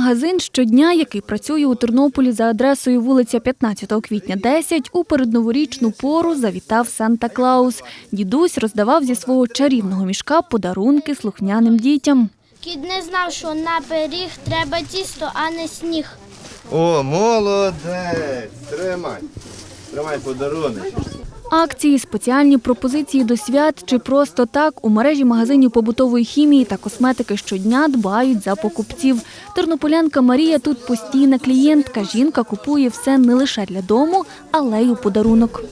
магазин щодня, який працює у Тернополі за адресою вулиця 15 квітня 10, у передноворічну пору завітав Санта-Клаус. Дідусь роздавав зі свого чарівного мішка подарунки слухняним дітям. Кіт не знав, що на пиріг треба тісто, а не сніг. О, молодець! Тримай. Тримай подарунок. Акції, спеціальні пропозиції до свят чи просто так у мережі магазинів побутової хімії та косметики щодня дбають за покупців. Тернополянка Марія тут постійна клієнтка. Жінка купує все не лише для дому, але й у подарунок.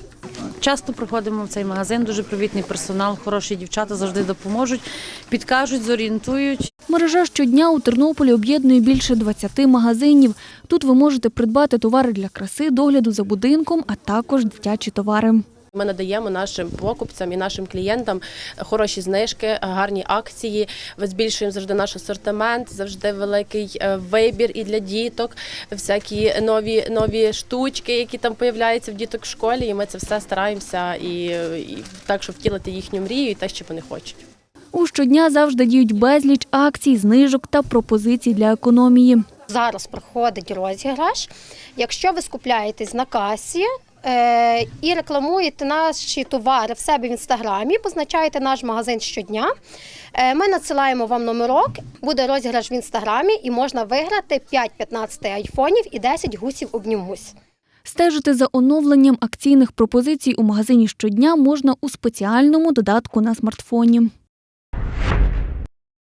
Часто приходимо в цей магазин, дуже привітний персонал, хороші дівчата завжди допоможуть, підкажуть, зорієнтують. Мережа щодня у Тернополі об'єднує більше 20 магазинів. Тут ви можете придбати товари для краси, догляду за будинком, а також дитячі товари. Ми надаємо нашим покупцям і нашим клієнтам хороші знижки, гарні акції. Збільшуємо завжди наш асортимент, завжди великий е, вибір і для діток, всякі нові нові штучки, які там появляються в діток в школі. І ми це все стараємося і, і так, щоб втілити їхню мрію і те, що вони хочуть. У щодня завжди діють безліч акцій, знижок та пропозицій для економії. Зараз проходить розіграш. Якщо ви скупляєтесь на касі і рекламуєте наші товари в себе в інстаграмі, позначаєте наш магазин щодня. е, Ми надсилаємо вам номерок, буде розіграш в інстаграмі і можна виграти 5-15 айфонів і 10 гусів обнімусь. Стежити за оновленням акційних пропозицій у магазині щодня можна у спеціальному додатку на смартфоні.